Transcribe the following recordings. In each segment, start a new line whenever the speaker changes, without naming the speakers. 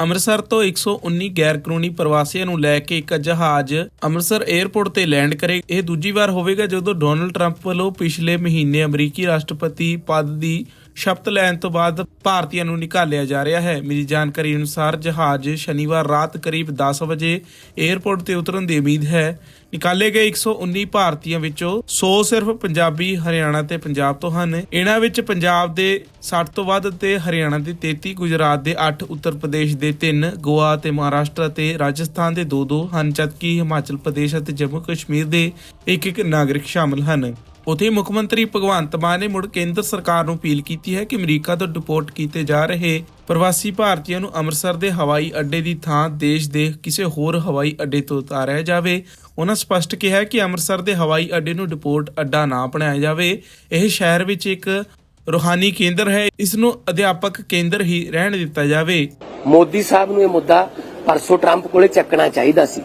ਅੰਮ੍ਰਿਤਸਰ ਤੋਂ 119 ਗੈਰ ਕਾਨੂੰਨੀ ਪ੍ਰਵਾਸੀਆਂ ਨੂੰ ਲੈ ਕੇ ਇੱਕ ਜਹਾਜ਼ ਅੰਮ੍ਰਿਤਸਰ 에ਅਰਪੋਰਟ ਤੇ ਲੈਂਡ ਕਰੇ। ਇਹ ਦੂਜੀ ਵਾਰ ਹੋਵੇਗਾ ਜਦੋਂ ਡੋਨਲਡ ਟਰੰਪ ਵੱਲੋਂ ਪਿਛਲੇ ਮਹੀਨੇ ਅਮਰੀਕੀ ਰਾਸ਼ਟਰਪਤੀ ਪਦ ਦੀ ਸ਼ਪਤ ਲੈਣ ਤੋਂ ਬਾਅਦ ਭਾਰਤੀਆਂ ਨੂੰ ਨਿਕਾਲਿਆ ਜਾ ਰਿਹਾ ਹੈ। ਮੇਰੀ ਜਾਣਕਾਰੀ ਅਨੁਸਾਰ ਜਹਾਜ਼ ਸ਼ਨੀਵਾਰ ਰਾਤ ਕਰੀਬ 10 ਵਜੇ 에ਅਰਪੋਰਟ ਤੇ ਉਤਰਨ ਦੀ ਉਮੀਦ ਹੈ। ਨਿਕਾਲੇ ਗਏ 119 ਭਾਰਤੀਆਂ ਵਿੱਚੋਂ 100 ਸਿਰਫ ਪੰਜਾਬੀ, ਹਰਿਆਣਾ ਤੇ ਪੰਜਾਬ ਤੋਂ ਹਨ। ਇਹਨਾਂ ਵਿੱਚ ਪੰਜਾਬ ਦੇ 60 ਤੋਂ ਵੱਧ ਤੇ ਹਰਿਆਣਾ ਦੇ 33 ਗੁਜਰਾਤ ਦੇ 8 ਉੱਤਰ ਪ੍ਰਦੇਸ਼ ਦੇ 3 ਗੋਆ ਤੇ ਮਹਾਰਾਸ਼ਟਰ ਅਤੇ ਰਾਜਸਥਾਨ ਦੇ 2-2 ਹਨ, ਜਦਕਿ ਹਿਮਾਚਲ ਪ੍ਰਦੇਸ਼ ਅਤੇ ਜੰਮੂ ਕਸ਼ਮੀਰ ਦੇ ਇੱਕ ਇੱਕ ਨਾਗਰਿਕ ਸ਼ਾਮਲ ਹਨ। ਉਥੇ ਮੁੱਖ ਮੰਤਰੀ ਭਗਵੰਤ ਮਾਨ ਨੇ ਮੁੜ ਕੇਂਦਰ ਸਰਕਾਰ ਨੂੰ ਅਪੀਲ ਕੀਤੀ ਹੈ ਕਿ ਅਮਰੀਕਾ ਤੋਂ ਡਿਪੋਰਟ ਕੀਤੇ ਜਾ ਰਹੇ ਪ੍ਰਵਾਸੀ ਭਾਰਤੀਆਂ ਨੂੰ ਅੰਮ੍ਰਿਤਸਰ ਦੇ ਹਵਾਈ ਅੱਡੇ ਦੀ ਥਾਂ ਦੇਸ਼ ਦੇ ਕਿਸੇ ਹੋਰ ਹਵਾਈ ਅੱਡੇ ਤੋਂ ਉਤਾਰਿਆ ਜਾਵੇ। ਉਹਨਾਂ ਸਪਸ਼ਟ ਕਿਹਾ ਕਿ ਅੰਮ੍ਰਿਤਸਰ ਦੇ ਹਵਾਈ ਅੱਡੇ ਨੂੰ ਡਿਪੋਰਟ ਅੱਡਾ ਨਾ ਬਣਾਇਆ ਜਾਵੇ। ਇਹ ਸ਼ਹਿਰ ਵਿੱਚ ਇੱਕ ਰੂਹਾਨੀ ਕੇਂਦਰ ਹੈ। ਇਸ ਨੂੰ ਅਧਿਆਪਕ ਕੇਂਦਰ ਹੀ ਰਹਿਣ ਦਿੱਤਾ ਜਾਵੇ।
ਮੋਦੀ ਸਾਹਿਬ ਨੂੰ ਇਹ ਮੁੱਦਾ ਪਰਸੋਂ ਟਰੰਪ ਕੋਲੇ ਚੱਕਣਾ ਚਾਹੀਦਾ ਸੀ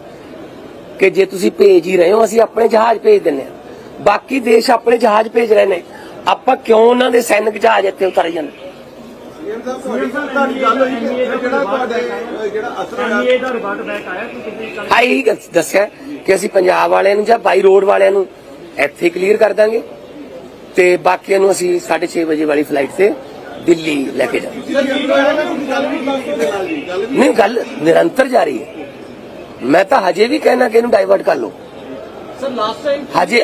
ਕਿ ਜੇ ਤੁਸੀਂ ਭੇਜ ਹੀ ਰਹੇ ਹੋ, ਅਸੀਂ ਆਪਣੇ ਜਹਾਜ਼ ਭੇਜ ਦਿੰਨੇ ਆ ਬਾਕੀ ਦੇਸ਼ ਆਪਣੇ ਜਹਾਜ਼ ਭੇਜ ਰਹੇ ਨੇ। ਆਪਾਂ ਕਿਉਂ ਉਹਨਾਂ ਦੇ ਸੈਨਿਕ ਜਹਾਜ਼ ਇੱਥੇ ਉਤਾਰੇ ਜਾਂਦੇ?
ਹੈ।
ਇਹੀ ਗੱਲ ਦੱਸਿਆ ਕਿ ਅਸੀਂ ਪੰਜਾਬ ਵਾਲਿਆਂ ਨੂੰ ਜਾਂ ਬਾਈ ਰੋਡ ਵਾਲਿਆਂ ਨੂੰ ਇੱਥੇ ਕਲੀਅਰ ਕਰ ਦਾਂਗੇ ਤੇ ਬਾਕੀਆਂ ਨੂੰ ਅਸੀਂ 6:30 ਵਜੇ ਵਾਲੀ ਫਲਾਈਟ ਤੇ ਦਿੱਲੀ ਲੈ ਕੇ ਜਾਵਾਂਗੇ।
ਗੱਲ
ਨਹੀਂ ਨਿਰੰਤਰ ਜਾਰੀ ਹੈ। ਮੈਂ ਤਾਂ ਹਜੇ ਵੀ ਕਹਿਣਾ ਕਿ ਇਹਨੂੰ ਡਾਈਵਰਟ ਕਰ ਲਓ।
ਸਰ ਲਾਸਟ ਟਾਈਮ
ਹਜੇ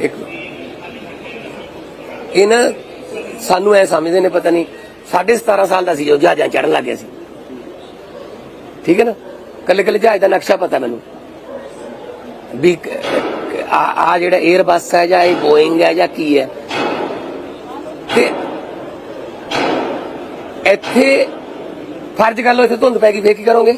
ਇੱਕ ਸਾਨੂੰ ਐ ਸਮਝਦੇ ਨੇ, ਪਤਾ ਨਹੀਂ 17.5 ਸਾਲ ਦਾ ਸੀ ਜੋ ਜਹਾਜ਼ਾਂ ਚੜਨ ਲੱਗ ਗਿਆ ਸੀ। ਠੀਕ ਹੈ ਨਾ? ਕੱਲੇ ਕੱਲੇ ਜਹਾਜ਼ ਦਾ ਨਕਸ਼ਾ ਪਤਾ ਮੈਨੂੰ। ਵੀ ਆ ਜਿਹੜਾ 에ਅਰ ਬੱਸ ਹੈ ਜਾਂ ਇਹ ਬੋਇੰਗ ਹੈ ਜਾਂ ਕੀ ਹੈ। ਤੇ ਇੱਥੇ ਫਰਜ਼ ਕਰ ਲਓ, ਇੱਥੇ ਧੁੰਦ ਪੈ ਗਈ, ਫੇਰ ਕੀ ਕਰੋਗੇ?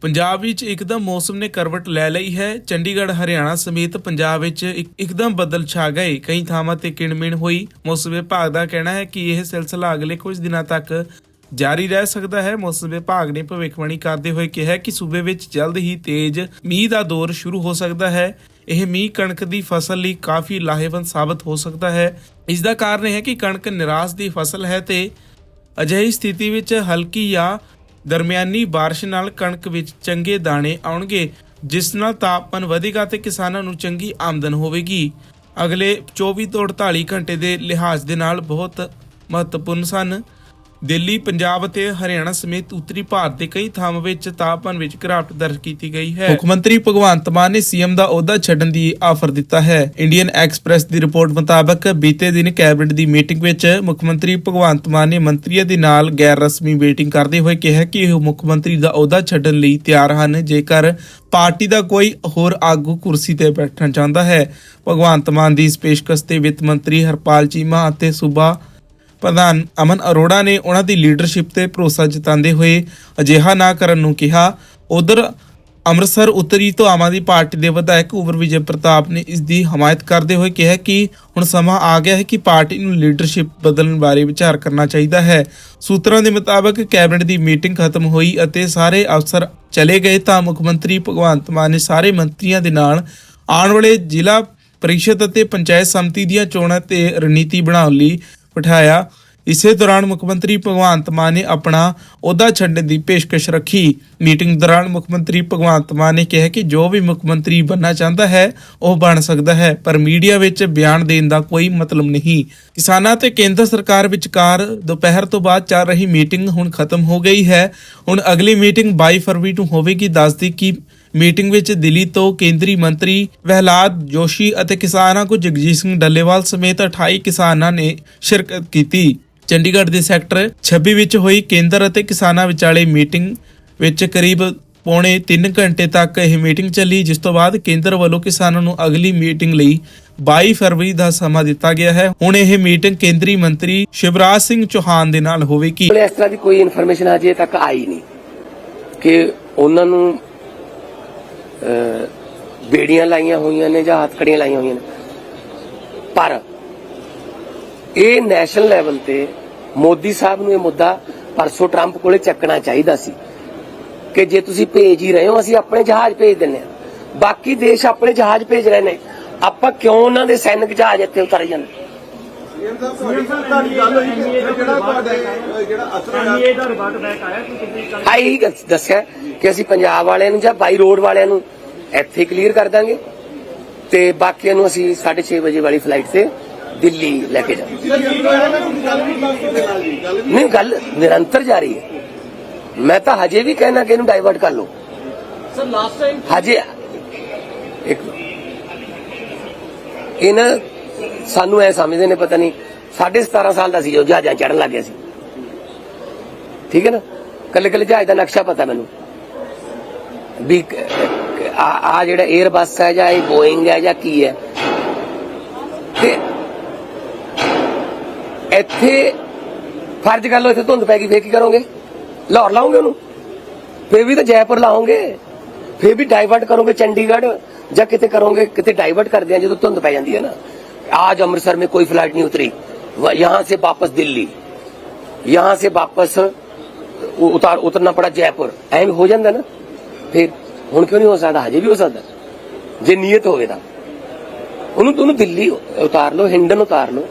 ਪੰਜਾਬ ਵਿੱਚ ਇੱਕਦਮ ਮੌਸਮ ਨੇ ਕਰਵਟ ਲੈ ਲਈ ਹੈ। ਚੰਡੀਗੜ੍ਹ, ਹਰਿਆਣਾ ਸਮੇਤ ਪੰਜਾਬ ਵਿੱਚ ਇੱਕਦਮ ਬੱਦਲ ਛਾ ਗਏ। ਕਈ ਥਾਵਾਂ ਤੇ ਕਿਣਮਿਣ ਹੋਈ। ਮੌਸਮ ਵਿਭਾਗ ਦਾ ਕਹਿਣਾ ਹੈ ਕਿ ਇਹ ਸਿਲਸਿਲਾ ਅਗਲੇ ਕੁਝ ਦਿਨਾਂ ਤੱਕ ਜਾਰੀ ਰਹਿ ਸਕਦਾ ਹੈ। ਮੌਸਮ ਵਿਭਾਗ ਨੇ ਭਵਿੱਖਬਾਣੀ ਕਰਦੇ ਹੋਏ ਕਿਹਾ ਕਿ ਸੂਬੇ ਵਿੱਚ ਜਲਦ ਹੀ ਤੇਜ਼ ਮੀਂਹ ਦਾ ਦੌਰ ਸ਼ੁਰੂ ਹੋ ਸਕਦਾ ਹੈ। ਇਹ ਮੀਂਹ ਕਣਕ ਦੀ ਫਸਲ ਲਈ ਕਾਫੀ ਲਾਹੇਵੰਦ ਸਾਬਤ ਹੋ ਸਕਦਾ ਹੈ। ਇਸ ਦਾ ਕਾਰਨ ਇਹ ਹੈ ਕਿ ਕਣਕ ਨਿਰਾਸ਼ ਦੀ ਫਸਲ ਹੈ ਤੇ ਅਜਿਹੀ ਸਥਿਤੀ ਵਿੱਚ ਹਲਕੀ ਜਾਂ ਦਰਮਿਆਨੀ ਬਾਰਿਸ਼ ਨਾਲ ਕਣਕ ਵਿੱਚ ਚੰਗੇ ਦਾਣੇ ਆਉਣਗੇ, ਜਿਸ ਨਾਲ ਤਾਪਮਾਨ ਵਧੇਗਾ ਤੇ ਕਿਸਾਨਾਂ ਨੂੰ ਚੰਗੀ ਆਮਦਨ ਹੋਵੇਗੀ। ਅਗਲੇ 24 ਤੋਂ 48 ਘੰਟੇ ਦੇ ਲਿਹਾਜ਼ ਦੇ ਨਾਲ ਬਹੁਤ ਮਹੱਤਵਪੂਰਨ ਸਨ। ਦਿੱਲੀ, ਪੰਜਾਬ ਅਤੇ ਹਰਿਆਣਾ ਸਮੇਤ ਉੱਤਰੀ ਭਾਰਤ ਦੇ ਕਈ ਥਾਵਾਂ ਵਿੱਚ ਤਾਪਮਾਨ ਵਿੱਚ ਗਿਰਾਵਟ ਦਰਜ ਕੀਤੀ ਗਈ ਹੈ। ਮੁੱਖ ਮੰਤਰੀ ਭਗਵੰਤ ਮਾਨ ਨੇ ਸੀਐਮ ਦਾ ਅਹੁਦਾ ਛੱਡਣ ਦੀ ਆਫਰ ਦਿੱਤਾ ਹੈ। ਇੰਡੀਅਨ ਐਕਸਪ੍ਰੈਸ ਦੀ ਰਿਪੋਰਟ ਮੁਤਾਬਕ ਬੀਤੇ ਦਿਨ ਕੈਬਨਿਟ ਦੀ ਮੀਟਿੰਗ ਵਿੱਚ ਮੁੱਖ ਮੰਤਰੀ ਭਗਵੰਤ ਮਾਨ ਨੇ ਮੰਤਰੀਆਂ ਦੇ ਨਾਲ ਗੈਰ ਰਸਮੀ ਮੀਟਿੰਗ ਕਰਦੇ ਹੋਏ ਕਿਹਾ ਕਿ ਉਹ ਮੁੱਖ ਮੰਤਰੀ ਦਾ ਅਹੁਦਾ ਛੱਡਣ ਲਈ ਤਿਆਰ ਹਨ, ਜੇਕਰ ਪਾਰਟੀ ਦਾ ਕੋਈ ਹੋਰ ਆਗੂ ਕੁਰਸੀ ਤੇ ਬੈਠਣਾ ਚਾਹੁੰਦਾ ਹੈ। ਭਗਵੰਤ ਮਾਨ ਦੀ ਇਸ ਪੇਸ਼ਕਸ਼ ਤੇ ਵਿੱਤ ਮੰਤਰੀ ਹਰਪਾਲ ਚੀਮਾ ਅਤੇ ਸੂਬਾ ਪ੍ਰਧਾਨ ਅਮਨ ਅਰੋੜਾ ਨੇ ਉਹਨਾਂ ਦੀ ਲੀਡਰਸ਼ਿਪ ਤੇ ਭਰੋਸਾ ਜਤਾਉਂਦੇ ਹੋਏ ਅਜਿਹਾ ਨਾ ਕਰਨ ਨੂੰ ਕਿਹਾ। ਉਧਰ ਅੰਮ੍ਰਿਤਸਰ ਉੱਤਰੀ ਤੋਂ ਆਮ ਆਦਮੀ ਪਾਰਟੀ ਦੇ ਵਿਧਾਇਕ ਉਮਰ ਵਿਜੇ ਪ੍ਰਤਾਪ ਨੇ ਇਸ ਦੀ ਹਮਾਇਤ ਕਰਦੇ ਹੋਏ ਕਿਹਾ ਕਿ ਹੁਣ ਸਮਾਂ ਆ ਗਿਆ ਹੈ ਕਿ ਪਾਰਟੀ ਨੂੰ ਲੀਡਰਸ਼ਿਪ ਬਦਲਣ ਬਾਰੇ ਵਿਚਾਰ ਕਰਨਾ ਚਾਹੀਦਾ ਹੈ। ਸੂਤਰਾਂ ਦੇ ਮੁਤਾਬਕ ਕੈਬਨਿਟ ਦੀ ਮੀਟਿੰਗ ਖਤਮ ਹੋਈ ਅਤੇ ਸਾਰੇ ਅਫਸਰ ਚਲੇ ਗਏ ਤਾਂ ਮੁੱਖ ਮੰਤਰੀ ਭਗਵੰਤ ਮਾਨ ਨੇ ਸਾਰੇ ਮੰਤਰੀਆਂ ਦੇ ਨਾਲ ਆਉਣ ਵਾਲੇ ਜ਼ਿਲ੍ਹਾ ਪਰਿਸ਼ਦ ਅਤੇ ਪੰਚਾਇਤ ਸਮਿਤੀ ਦੀਆਂ ਚੋਣਾਂ ਤੇ ਰਣਨੀਤੀ ਬਣਾਉਣ ਲਈ ਬਿਠਾਇਆ। ਇਸੇ ਦੌਰਾਨ ਮੁੱਖ ਮੰਤਰੀ ਭਗਵੰਤ ਮਾਨ ਨੇ ਆਪਣਾ ਅਹੁਦਾ ਛੱਡਣ ਦੀ ਪੇਸ਼ਕਸ਼ ਰੱਖੀ। ਮੀਟਿੰਗ ਦੌਰਾਨ ਮੁੱਖ ਮੰਤਰੀ ਭਗਵੰਤ ਮਾਨ ਨੇ ਕਿਹਾ ਕਿ ਜੋ ਵੀ ਮੁੱਖ ਮੰਤਰੀ ਬਣਨਾ ਚਾਹੁੰਦਾ ਹੈ, ਉਹ ਬਣ ਸਕਦਾ ਹੈ, ਪਰ ਮੀਡੀਆ ਵਿੱਚ ਬਿਆਨ ਦੇਣ ਦਾ ਕੋਈ ਮਤਲਬ ਨਹੀਂ। ਕਿਸਾਨਾਂ ਤੇ ਕੇਂਦਰ ਸਰਕਾਰ ਵਿਚਕਾਰ ਦੁਪਹਿਰ ਤੋਂ ਬਾਅਦ ਚੱਲ ਰਹੀ ਮੀਟਿੰਗ ਹੁਣ ਖਤਮ ਹੋ ਗਈ ਹੈ। ਹੁਣ ਅਗਲੀ ਮੀਟਿੰਗ 22 ਫਰਵਰੀ ਨੂੰ ਹੋਵੇਗੀ। ਦੱਸਦੀ ਕਿ ਮੀਟਿੰਗ ਵਿੱਚ ਦਿੱਲੀ ਤੋਂ ਕੇਂਦਰੀ ਮੰਤਰੀ ਵਹਿਲਾਦ ਜੋਸ਼ੀ ਅਤੇ ਕਿਸਾਨਾਂ ਕੋ ਜਗਜੀਤ ਸਿੰਘ ਡੱਲੇਵਾਲ ਸਮੇਤ 28 ਕਿਸਾਨਾਂ ਨੇ ਸ਼ਿਰਕਤ ਕੀਤੀ। ਚੰਡੀਗੜ੍ਹ ਦੇ ਸੈਕਟਰ 26 ਵਿੱਚ ਹੋਈ ਕੇਂਦਰ ਅਤੇ ਕਿਸਾਨਾਂ ਵਿਚਾਲੇ ਮੀਟਿੰਗ ਵਿੱਚ ਕਰੀਬ ਪੌਣੇ 3 ਘੰਟੇ ਤੱਕ ਇਹ ਮੀਟਿੰਗ ਚੱਲੀ, ਜਿਸ ਤੋਂ ਬਾਅਦ ਕੇਂਦਰ ਵੱਲੋਂ ਕਿਸਾਨਾਂ ਨੂੰ ਅਗਲੀ ਮੀਟਿੰਗ ਲਈ 22 ਫਰਵਰੀ ਦਾ ਸਮਾਂ ਦਿੱਤਾ ਗਿਆ ਹੈ। ਹੁਣ ਇਹ ਮੀਟਿੰਗ ਕੇਂਦਰੀ ਮੰਤਰੀ ਸ਼ਿਵਰਾਜ ਸਿੰਘ ਚੌਹਾਨ ਦੇ ਨਾਲ ਹੋਵੇਗੀ।
ਇਸ ਤਰ੍ਹਾਂ ਦੀ ਕੋਈ ਇਨਫੋਰਮੇਸ਼ਨ ਅਜੇ ਤੱਕ ਆਈ ਨਹੀਂ ਕਿ ਉਹਨਾਂ ਨੂੰ ਬੇੜੀਆਂ ਲਾਈਆਂ ਹੋਈਆਂ ਨੇ ਜਾਂ ਹੱਥਕੜੀਆਂ ਲਾਈਆਂ ਹੋਈਆਂ ਨੇ। ਪਰ ਇਹ ਨੈਸ਼ਨਲ ਲੈਵਲ ਤੇ ਮੋਦੀ ਸਾਹਿਬ ਨੂੰ ਇਹ ਮੁੱਦਾ ਪਰਸੋਂ ਟਰੰਪ ਕੋਲੇ ਚੱਕਣਾ ਚਾਹੀਦਾ ਸੀ। ਕਿ ਜੇ ਤੁਸੀਂ ਭੇਜ ਹੀ ਰਹੇ ਹੋ ਅਸੀਂ ਆਪਣੇ ਜਹਾਜ਼ ਭੇਜ ਦਿੰਨੇ ਆ ਬਾਕੀ ਦੇਸ਼ ਆਪਣੇ ਜਹਾਜ਼ ਭੇਜ ਰਹੇ ਨੇ। ਆਪਾਂ ਕਿਉਂ ਉਹਨਾਂ ਦੇ ਸੈਨਿਕ ਜਹਾਜ਼ ਇੱਥੇ ਉਤਾਰੇ ਜਾਂਦੇ?
ਗੱਲ
ਦੱਸਿਆ ਕਿ ਅਸੀਂ ਪੰਜਾਬ ਵਾਲਿਆਂ ਨੂੰ ਜਾਂ ਬਾਈ ਰੋਡ ਵਾਲਿਆਂ ਨੂੰ ਇੱਥੇ ਕਲੀਅਰ ਕਰ ਦਾਂਗੇ ਤੇ ਬਾਕੀਆਂ ਨੂੰ ਅਸੀਂ 6:30 ਵਜੇ ਵਾਲੀ ਫਲਾਈਟ ਤੇ ਦਿੱਲੀ ਲੈ ਕੇ ਜਾਵਾਂਗੇ। ਨਹੀਂ ਗੱਲ ਨਿਰੰਤਰ ਜਾਰੀ ਹੈ। ਮੈਂ ਤਾਂ ਹਜੇ ਵੀ ਕਹਿਣਾ ਕਿ ਇਹਨੂੰ ਡਾਈਵਰਟ ਕਰ ਲਓ।
ਸਰ ਲਾਸਟ ਟਾਈਮ
ਹਜੇ ਇੱਕ ਇਹਨਾਂ ਸਾਨੂੰ ਐ ਸਮਝਦੇ ਨੇ ਪਤਾ ਨਹੀਂ 17.5 ਸਾਲ ਦਾ ਸੀ ਜੋ ਜਹਾਜ਼ਾਂ ਚੜਨ ਲੱਗ ਗਿਆ ਸੀ। ਠੀਕ ਹੈ ਨਾ? ਕੱਲੇ ਕੱਲੇ ਜਹਾਜ਼ ਦਾ ਨਕਸ਼ਾ ਪਤਾ ਮੈਨੂੰ। ਵੀ ਆ ਜਿਹੜਾ 에ਅਰ ਬੱਸ ਹੈ ਜਾਂ ਇਹ ਬੋਇੰਗ ਹੈ ਜਾਂ ਕੀ ਹੈ। ਤੇ ਇੱਥੇ ਫਰਜ਼ ਕਰ ਲਓ ਇੱਥੇ ਧੁੰਦ ਪੈ ਗਈ ਫੇਰ ਕੀ ਕਰੋਗੇ? ਲਾਹੌਰ ਲਾਓਗੇ ਉਹਨੂੰ ਫੇਰ ਵੀ ਤਾਂ ਜੈਪੁਰ ਲਾਓਗੇ ਫੇਰ ਵੀ ਡਾਈਵਰਟ ਕਰੋਗੇ ਚੰਡੀਗੜ੍ਹ ਜਾਂ ਕਿਤੇ ਕਰੋਗੇ ਕਿਤੇ ਡਾਈਵਰਟ ਕਰਦੇ ਆ ਜਦੋਂ ਧੁੰਦ ਪੈ ਜਾਂਦੀ ਹੈ ਨਾ आज अमृतसर में कोई फ्लाइट नहीं उतरी वह- यहां से वापस दिल्ली यहां से वापस उ- उतार उतरना पड़ा जयपुर ਐਵੇਂ ਹੋ ਜਾਂਦਾ ਨਾ ਫਿਰ ਹੁਣ ਕਿਉਂ ਨਹੀਂ ਹੋ ਸਕਦਾ ਹਜੇ ਵੀ ਹੋ ਸਕਦਾ ਜੇ ਨੀਅਤ ਹੋਵੇ ਤਾਂ ਉਹਨੂੰ ਤੁਹਾਨੂੰ ਦਿੱਲੀ ਉਤਾਰ ਲਓ ਹਿੰਡਨ ਉਤਾਰ ਲਓ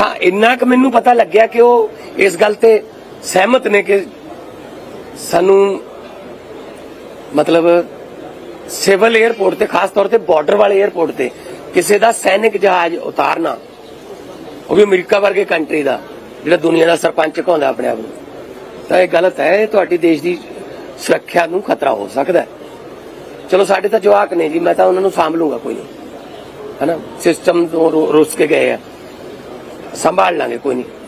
ਹਾਂ ਇੰਨਾ ਕੁ ਮੈਨੂੰ ਪਤਾ ਲੱਗਿਆ ਕਿ ਉਹ ਇਸ ਗੱਲ ਤੇ ਸਹਿਮਤ ਨੇ ਕਿ ਸਾਨੂੰ ਮਤਲਬ ਸਿਵਲ 에ਅਰਪੋਰਟ ਤੇ ਖਾਸ ਤੌਰ ਤੇ ਬਾਰਡਰ ਵਾਲੇ 에ਅਰਪੋਰਟ ਤੇ ਕਿਸੇ ਦਾ ਸੈਨਿਕ ਜਹਾਜ਼ ਉਤਾਰਨਾ, ਉਹ ਵੀ ਅਮਰੀਕਾ ਵਰਗੇ ਕੰਟਰੀ ਦਾ, ਜਿਹੜਾ ਦੁਨੀਆ ਦਾ ਸਰਪੰਚ ਕਹਾਉਂਦਾ ਆਪਣੇ ਆਪ ਨੂੰ। ਤਾਂ ਇਹ ਗਲਤ ਹੈ, ਇਹ ਤੁਹਾਡੀ ਦੇਸ਼ ਦੀ ਸੁਰੱਖਿਆ ਨੂੰ ਖਤਰਾ ਹੋ ਸਕਦਾ ਹੈ। ਚਲੋ, ਸਾਡੇ ਤਾਂ ਜਵਾਕ ਨੇ ਜੀ, ਮੈਂ ਤਾਂ ਉਹਨਾਂ ਨੂੰ ਸਾਂਭ ਲੂੰਗਾ ਕੋਈ ਨਹੀਂ। ਹਨਾ? ਸਿਸਟਮ ਤੋਂ ਰੁੱਸ ਕੇ ਗਏ ਆ। ਸੰਭਾਲ ਲਾਂਗੇ, ਕੋਈ ਨਹੀਂ।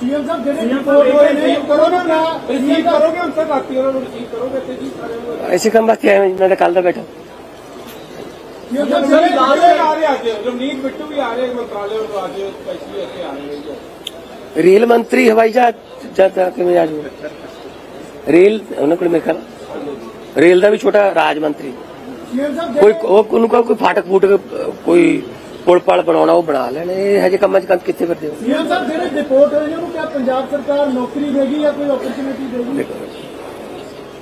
ਸੀਐਮ ਸਾਹਿਬ ਜਿਹੜੇ ਰਿਪੋਰਟ ਹੋਏ ਨੇ ਕਰੋਗੇ? ਨਾ ਰਿਸੀਵ ਕਰੋਗੇ? ਹੁਣ ਤੱਕ ਆਤੀ ਉਹਨਾਂ ਨੂੰ ਰਿਸੀਵ ਕਰੋਗੇ ਤੇ ਜੀ ਸਾਰੇ ਨੂੰ?
ਐਸੇ ਕੰਮ ਵਾਸਤੇ ਆਇਆ ਮੈਂ ਤਾਂ ਕੱਲ ਦਾ ਬੈਠਾ।
ਸੀਐਮ ਸਾਹਿਬ ਜਿਹੜੇ ਆ ਰਹੇ ਅੱਜ ਰਮਨੀਤ ਬਿੱਟੂ ਵੀ ਆ ਰਹੇ ਮੰਤਰਾਲੇ ਤੋਂ ਅੱਜ ਸਪੈਸ਼ਲੀ ਇੱਥੇ ਆ ਰਹੇ ਨੇ।
ਰੇਲ ਮੰਤਰੀ ਹਵਾਈ ਜਹਾਜ਼ ਜਦ ਕਿਵੇਂ ਆ ਜੂ ਰੇਲ ਉਹਨਾਂ ਕੋਲ ਮੇਰੇ ਖਿਆਲ ਰੇਲ ਦਾ ਵੀ ਛੋਟਾ ਰਾਜ ਮੰਤਰੀ।
ਸੀਐਮ ਸਾਹਿਬ
ਕੋਈ ਉਹ ਉਹਨੂੰ ਕਹੋ ਕੋਈ ਫਾਟਕ ਫੂਟਕ ਅਹ, ਕੋਈ ਪੁਲ ਪਲ ਬਣਾਉਣਾ ਉਹ ਬਣਾ ਲੈਣ। ਇਹ ਹਜੇ ਕੰਮਾਂ 'ਚ ਕੰਨ ਕਿੱਥੇ ਫਿਰਦੇ ਹੋ?
ਸੀਐਮ ਸਾਹਿਬ ਜਿਹੜੇ ਰਿਪੋਰਟ ਹੋਏ ਨੇ ਉਹਨੂੰ ਕਿਹਾ ਪੰਜਾਬ ਸਰਕਾਰ ਨੌਕਰੀ ਦੇਗੀ ਜਾਂ ਕੋਈ ਓਪਰਚੁਨਿਟੀ ਦੇਗੀ?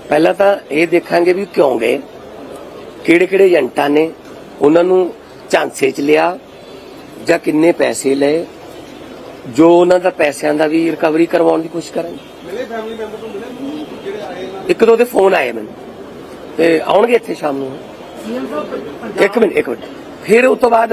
ਪਹਿਲਾਂ ਤਾਂ ਇਹ ਦੇਖਾਂਗੇ ਵੀ ਕਿਉਂ ਗਏ। ਕਿਹੜੇ ਕਿਹੜੇ ਏਜੰਟਾਂ ਨੇ ਉਹਨਾਂ ਨੂੰ ਝਾਂਸੇ 'ਚ ਲਿਆ ਜਾਂ ਕਿੰਨੇ ਪੈਸੇ ਲਏ ਜੋ ਉਹਨਾਂ ਦਾ ਪੈਸਿਆਂ ਦਾ ਵੀ ਰਿਕਵਰੀ ਕਰਵਾਉਣ ਦੀ ਕੋਸ਼ਿਸ਼ ਕਰਾਂਗੇ
ਮਿਲੇ ਫੈਮਿਲੀ ਮੈਂਬਰ ਤੋਂ ਮਿਲੇ? ਜਿਹੜੇ ਆਏ
ਇੱਕ ਦੋ ਦੇ ਫੋਨ ਆਏ ਮੈਨੂੰ ਤੇ ਆਉਣਗੇ ਇੱਥੇ ਸ਼ਾਮ ਨੂੰ। ਇੱਕ ਮਿੰਟ ਇੱਕ ਮਿੰਟ। ਫਿਰ ਉਸ ਤੋਂ ਬਾਅਦ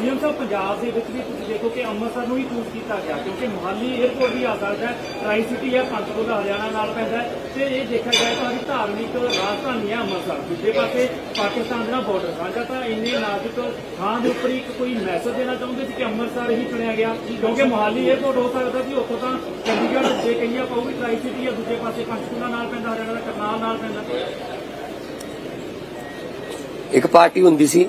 ਸੀਐਮ ਸਾਹਿਬ, ਪੰਜਾਬ ਦੇ ਵਿੱਚ ਵੀ ਤੁਸੀਂ ਦੇਖੋ ਕਿ ਅੰਮ੍ਰਿਤਸਰ ਨੂੰ ਹੀ ਚੂਜ਼ ਕੀਤਾ ਗਿਆ, ਕਿਉਂਕਿ ਮੁਹਾਲੀ 에ਅਰਪੋਰਟ ਵੀ ਆ ਸਕਦਾ ਹੈ ਟਰਾਈ ਸਿਟੀ ਹੈ ਪੰਚਕੂਲਾ ਹਰਿਆਣਾ ਨਾਲ ਪੈਂਦਾ ਤੇ ਇਹ ਦੇਖਿਆ ਜਾਏ ਤਾਂ ਸਾਡੀ ਧਾਰਮਿਕ ਰਾਜਧਾਨੀ ਹੈ ਅੰਮ੍ਰਿਤਸਰ। ਦੂਜੇ ਪਾਸੇ ਪਾਕਿਸਤਾਨ ਦੇ ਨਾਲ ਬਾਰਡਰ ਸਾਂਝਾ ਤਾਂ ਇੰਨੇ ਨਾਜ਼ੁਕ ਥਾਂ ਦੇ ਉੱਪਰ ਇੱਕ ਕੋਈ ਮੈਸੇਜ ਦੇਣਾ ਚਾਹੁੰਦੇ ਸੀ ਕਿ ਅੰਮ੍ਰਿਤਸਰ ਹੀ ਚੁਣਿਆ ਗਿਆ, ਕਿਉਂਕਿ ਮੁਹਾਲੀ 에ਅਰਪੋਰਟ ਹੋ ਸਕਦਾ ਸੀ, ਉੱਥੋਂ ਤਾਂ ਚੰਡੀਗੜ੍ਹ ਜੇ ਕਹੀਏ ਆਪਾਂ, ਉਹ ਵੀ ਟਰਾਈ ਸਿਟੀ ਹੈ, ਦੂਜੇ ਪਾਸੇ ਪੰਚਕੂਲਾ ਨਾਲ ਪੈਂਦਾ, ਹਰਿਆਣਾ ਦਾ ਕਰਨਾਲ ਨਾਲ ਪੈਂਦਾ।
ਇੱਕ ਪਾਰਟੀ ਹੁੰਦੀ ਸੀ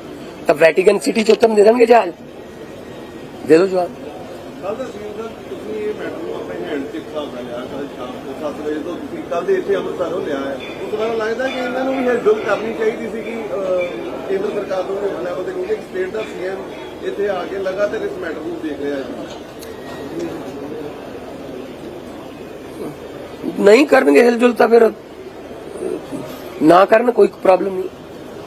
ਤਾਂ ਵੈਟੀਕਨ ਸਿਟੀ ਚ ਉਤਰਨ ਦੇ ਦੇਣਗੇ ਜਹਾਜ਼ ਦੇ ਜਵਾਬ।
ਕੱਲ ਦਾ ਸੀਨ ਦਾ ਤੁਸੀਂ ਇਹ ਮੈਟਰ ਨੂੰ ਆਪਣੇ ਹੈਂਡ 'ਚ ਹਿਸਾਬ ਨਾਲ ਲਿਆ ਕੱਲ ਸ਼ਾਮ ਨੂੰ 7 ਵਜੇ ਤੋਂ ਤੁਸੀਂ ਕੱਲ ਦੇ ਇੱਥੇ ਅੰਮ੍ਰਿਤਸਰੋਂ ਲਿਆ ਹੈ ਉਸ ਤੋਂ ਬਾਅਦ ਲੱਗਦਾ ਕਿ ਇਹਨਾਂ ਨੂੰ ਵੀ ਹਿਲਜੁਲ ਕਰਨੀ ਚਾਹੀਦੀ ਸੀ ਕਿ ਕੇਂਦਰ ਸਰਕਾਰ ਤੋਂ ਲੈਵਲ ਤੇ ਕਿਉਂਕਿ ਸਟੇਟ ਦਾ ਸੀਐਮ ਇੱਥੇ ਆ ਕੇ ਲਗਾਤਾਰ ਇਸ ਮੈਟਰ ਨੂੰ ਦੇਖ ਰਿਹਾ ਹੈ।
ਨਹੀਂ ਕਰਨਗੇ ਹਿਲਜੁਲ ਤਾਂ ਫਿਰ ਨਾ ਕਰਨ ਕੋਈ ਪ੍ਰੋਬਲਮ ਨਹੀਂ।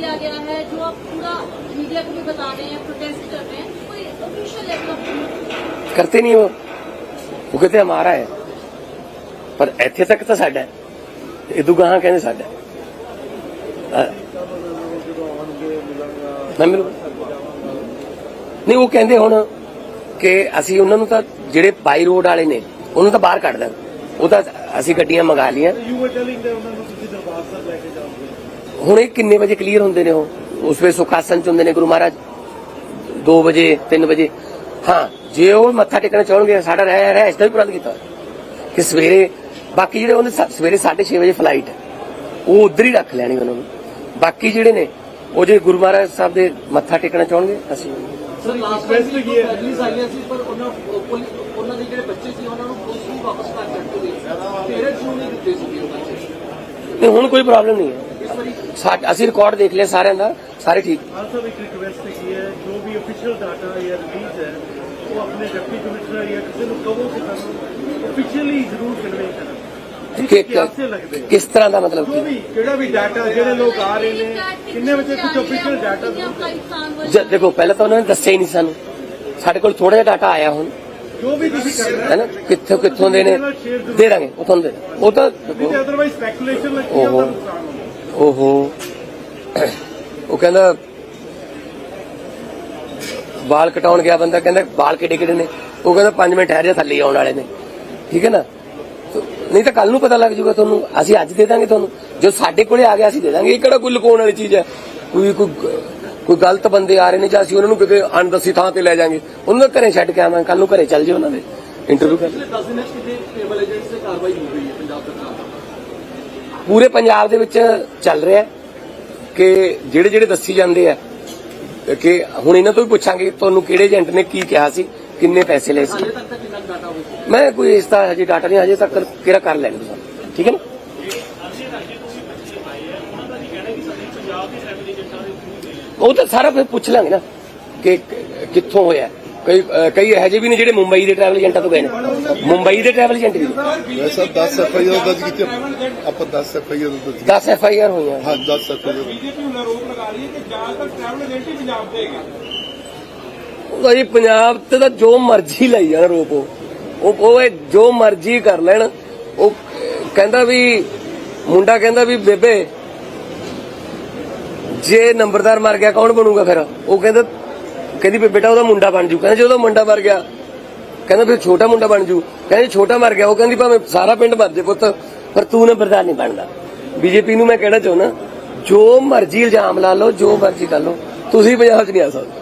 दिया गया है जो आप पूरा मीडिया को भी बता रहे हैं प्रोटेस्ट कर रहे हैं कोई ऑफिशियल लेटर ऑफ
करते नहीं वो वो कहते हमारा है पर ਇੱਥੇ ਤੱਕ ਤਾਂ ਸਾਡਾ ਹੈ ਇਦੋਂ ਗਾਹਾਂ ਕਹਿੰਦੇ ਸਾਡਾ ਹੈ। ਅਹ ਨਾ ਮਿਲੂ ਨਹੀਂ ਉਹ ਕਹਿੰਦੇ ਹੁਣ ਕਿ ਅਸੀਂ ਉਹਨਾਂ ਨੂੰ ਤਾਂ ਜਿਹੜੇ ਬਾਈ ਰੋਡ ਵਾਲੇ ਨੇ ਉਹਨੂੰ ਤਾਂ ਬਾਹਰ ਕੱਢ ਦੇਣ ਉਹ ਤਾਂ ਅਸੀਂ ਗੱਡੀਆਂ ਮੰਗਾ ਲਈਆਂ
ਯੂ ਵਰ ਟੈਲਿੰਗ ਦੇ ਉਹਨਾਂ ਨੂੰ ਤੁਸੀਂ ਦਰਬਾਰ ਸਾਹਿਬ ਲੈ ਕੇ ਜਾਓਗੇ
ਹੁਣ ਇਹ ਕਿੰਨੇ ਵਜੇ ਕਲੀਅਰ ਹੁੰਦੇ ਨੇ ਉਹ? ਉਸ ਵੇ ਸੁਖਾਸਨ ਚ ਹੁੰਦੇ ਨੇ ਗੁਰੂ ਮਹਾਰਾਜ? 2 ਵਜੇ 3 ਵਜੇ? ਹਾਂ ਜੇ ਉਹ ਮੱਥਾ ਟੇਕਣਾ ਚਾਹਣਗੇ ਸਾਡਾ ਰਹਿ ਰਹਿ ਇਸ ਦਾ ਵੀ ਪ੍ਰਬੰਧ ਕੀਤਾ। ਕਿ ਸਵੇਰੇ ਬਾਕੀ ਜਿਹੜੇ ਉਹਨੇ ਸਵੇਰੇ 6:30 ਵਜੇ ਫਲਾਈਟ ਹੈ ਉਹ ਉਧਰ ਹੀ ਰੱਖ ਲੈਣੀ ਉਹਨਾਂ ਨੂੰ। ਬਾਕੀ ਜਿਹੜੇ ਨੇ ਉਹ ਜੇ ਗੁਰੂ ਮਹਾਰਾਜ ਸਾਹਿਬ ਦੇ ਮੱਥਾ ਟੇਕਣਾ ਚਾਹਣਗੇ ਅਸੀਂ
ਸਰ ਲਾਸਟ ਟਾਈਮ ਵੀ ਦੋ ਫੈਮਿਲੀਜ਼ ਆਈਆਂ ਸੀ ਪਰ ਉਹਨਾਂ ਉਹਨਾਂ ਦੇ ਜਿਹੜੇ ਬੱਚੇ ਸੀ ਉਹਨਾਂ ਨੂੰ ਪੁਲਿਸ ਨੂੰ ਵਾਪਸ ਕਰ ਦਿੱਤੇ ਗਏ ਪੇਰੈਂਟਸ ਨੂੰ ਨਹੀਂ ਦਿੱਤੇ ਸੀ ਬੱਚੇ।
ਨਹੀਂ ਹੁਣ ਕੋਈ ਪ੍ਰੋਬਲਮ ਨਹੀਂ ਹੈ। ਅਸੀਂ ਰਿਕਾਰਡ ਦੇਖ ਲਿਆ ਸਾਰਿਆਂ ਦਾ ਸਾਰੇ ਠੀਕ।
ਆਲਸੋ ਇੱਕ ਰਿਕੁਐਸਟ ਹੈਗੀ ਹੈ ਜੋ ਵੀ ਅਫੀਸ਼ੀਅਲ ਡਾਟਾ ਜਾਂ ਰਿਲੀਜ਼ ਹੈ ਉਹ ਆਪਣੇ ਡਿਪਟੀ ਕਮਿਸ਼ਨਰ ਜਾਂ ਕਿਸੇ ਨੂੰ ਕਹੋ ਕਿ ਸਾਨੂੰ ਅਫੀਸ਼ੀਅਲੀ ਜ਼ਰੂਰ ਕਨਵੇ ਕਰਨ।
ਕਿ-
ਕਿਆਸੇ ਲੱਗਦੇ ਆ?
ਕਿਸ ਤਰ੍ਹਾਂ ਦਾ ਮਤਲਬ
ਵੀ ਜਿਹੜਾ ਵੀ ਡਾਟਾ ਜਿਹੜੇ ਲੋਕ ਆ ਰਹੇ ਨੇ ਕਿੰਨੇ ਵਜੇ ਕੁਝ ਅਫੀਸ਼ੀਅਲ ਡਾਟਾ
ਦੇਖੋ ਪਹਿਲਾਂ ਤਾਂ ਉਹਨਾਂ ਨੇ ਦੱਸਿਆ ਹੀ ਨਹੀਂ ਸਾਨੂੰ। ਸਾਡੇ ਕੋਲ ਥੋੜਾ ਜਿਹਾ ਡਾਟਾ ਆਇਆ ਹੁਣ।
ਜੋ ਵੀ ਤੁਸੀਂ ਕਰਨਾ
ਹੈ। ਨਾ? ਕਿੱਥੋਂ ਕਿੱਥੋਂ ਦੇ ਨੇ? ਦੇ ਦਾਂਗੇ। ਉਹ ਤੁਹਾਨੂੰ ਦੇ। ਉਹ ਤਾਂ
ਅਦਰਵਾਈਜ਼ ਸਪੈਕੂਲੇਸ਼ਨ ਲੱਗੀ। ਨੁਕਸਾਨ ਹੋਣਾ
ਉਹ ਕਹਿੰਦਾ, ਵਾਲ ਕਟਾਉਣ ਗਿਆ ਬੰਦਾ, ਕਹਿੰਦਾ ਵਾਲ ਕਿਹੜੇ ਕਿਹੜੇ ਨੇ? ਉਹ ਕਹਿੰਦਾ 5 ਮਿੰਟ ਠਹਿਰ ਜਾ, ਥੱਲੇ ਆਉਣ ਵਾਲੇ ਨੇ। ਠੀਕ ਹੈ ਨਾ? ਨਹੀਂ ਤਾਂ ਕੱਲ ਨੂੰ ਪਤਾ ਲੱਗ ਜਾਊਗਾ ਤੁਹਾਨੂੰ। ਅਸੀਂ ਅੱਜ ਦੇ ਦਾਂਗੇ ਤੁਹਾਨੂੰ। ਜੋ ਸਾਡੇ ਕੋਲੇ ਆ ਗਿਆ, ਅਸੀਂ ਦੇ ਦਾਂਗੇ। ਇਹ ਕਿਹੜਾ ਕੋਈ ਲੁਕਾਉਣ ਵਾਲੀ ਚੀਜ਼ ਹੈ? ਕੋਈ ਕੋਈ ਕੋਈ ਗਲਤ ਬੰਦੇ ਆ ਰਹੇ ਨੇ ਜਾਂ ਅਸੀਂ ਉਹਨਾਂ ਨੂੰ ਕਿਤੇ ਅਣਦਸੀ ਥਾਂ ਤੇ ਲੈ ਜਾਾਂਗੇ। ਉਹਨਾਂ ਦੇ ਘਰੇ ਛੱਡ ਕੇ ਆਵਾਂਗੇ। ਕੱਲ ਨੂੰ ਘਰੇ ਚੱਲ ਜਿਓ ਉਹਨਾਂ ਦੇ। ਇੰਟਰਵਿਊ ਕਰ
10 ਦਿਨਾਂ 'ਚ ਕਿਤੇ ਟੇਬਲ ਏਜੰਟਸ ਤੇ ਕਾਰਵਾਈ ਹੋ ਰਹੀ ਹੈ ਪੰਜਾਬ ਸਰਕਾਰ
ਪੂਰੇ ਪੰਜਾਬ ਦੇ ਵਿੱਚ ਚੱਲ ਰਿਹਾ ਕਿ ਜਿਹੜੇ ਜਿਹੜੇ ਦੱਸੀ ਜਾਂਦੇ ਆ ਕਿ ਹੁਣ ਇਹਨਾਂ ਤੋਂ ਵੀ ਪੁੱਛਾਂਗੇ ਤੁਹਾਨੂੰ ਕਿਹੜੇ ਏਜੰਟ ਨੇ ਕੀ ਕਿਹਾ ਸੀ ਕਿੰਨੇ ਪੈਸੇ ਲਏ ਸੀ। ਮੈਂ ਕੋਈ ਇਸ ਦਾ ਹਜੇ ਡਾਟਾ ਨਹੀਂ ਹਜੇ ਤੱਕ ਕਿਹੜਾ ਕਰ ਲੈਣ ਤੁਸੀਂ। ਠੀਕ ਹੈ ਨਾ? ਉਹ ਤਾਂ ਸਾਰਾ ਫਿਰ ਪੁੱਛ ਲਾਂਗੇ ਨਾ ਕਿ- ਕਿੱਥੋਂ ਹੋਇਆ। ਕਈ ਕਈ ਇਹੋ ਜਿਹੇ ਵੀ ਨੇ ਜਿਹੜੇ ਮੁੰਬਈ ਦੇ ਟਰੈਵਲ ਏਜੰਟਾਂ ਤੋਂ ਗਏ ਨੇ। ਮੁੰਬਈ ਦੇ ਟਰੈਵਲ ਏਜੰਟ ਵੀ
ਵੈਸੇ 10 ਐਫਆਈਆਰ ਦਰਜ ਕੀਤੇ। ਆਪਾਂ 10 ਐਫਆਈਆਰ ਦਰਜ
10 ਐਫ ਆਈ ਆਰ ਹੋਈਆਂ।
ਹਾਂ 10 ਐਫਆਈਆਰ
ਬੀਜੇਪੀ ਹੁਣ ਆਰੋਪ ਲਗਾ ਰਹੀ ਹੈ ਕਿ ਜ਼ਿਆਦਾਤਰ ਟਰੈਵਲ ਏਜੰਟ ਹੀ ਪੰਜਾਬ ਦੇ ਹੈਗੇ।
ਪੰਜਾਬ ਤੇ ਤਾਂ ਜੋ ਮਰਜ਼ੀ ਲਈ ਜਾਣ ਰੋਪ ਉਹ ਉਹ ਜੋ ਮਰਜ਼ੀ ਕਰ ਲੈਣ। ਉਹ ਕਹਿੰਦਾ ਵੀ ਮੁੰਡਾ ਕਹਿੰਦਾ ਵੀ ਬੇਬੇ ਜੇ ਨੰਬਰਦਾਰ ਮਰ ਗਿਆ ਕੌਣ ਬਣੂਗਾ ਫਿਰ? ਉਹ ਕਹਿੰਦਾ ਕਹਿੰਦੀ ਵੀ ਬੇਟਾ ਉਹਦਾ ਮੁੰਡਾ ਬਣ ਜੂ। ਕਹਿੰਦਾ ਜੇ ਉਹਦਾ ਮੁੰਡਾ ਮਰ ਗਿਆ। ਕਹਿੰਦਾ ਫਿਰ ਛੋਟਾ ਮੁੰਡਾ ਬਣ ਜੂ। ਕਹਿੰਦੀ ਛੋਟਾ ਮਰ ਗਿਆ। ਉਹ ਕਹਿੰਦੀ ਭਾਵੇਂ ਸਾਰਾ ਪਿੰਡ ਮਰ ਜੇ ਪੁੱਤ, ਪਰ ਤੂੰ ਨਾ ਨੰਬਰਦਾਰ ਨਹੀਂ ਬਣਦਾ। ਬੀਜੇਪੀ ਨੂੰ ਮੈਂ ਕਹਿਣਾ ਚਾਹੁੰਦਾ, ਜੋ ਮਰਜ਼ੀ ਇਲਜ਼ਾਮ ਲਾ ਲਓ, ਜੋ ਮਰਜ਼ੀ ਕਰ ਲਓ, ਤੁਸੀਂ ਪੰਜਾਬ 'ਚ ਨਹੀਂ ਆ ਸਕਦੇ।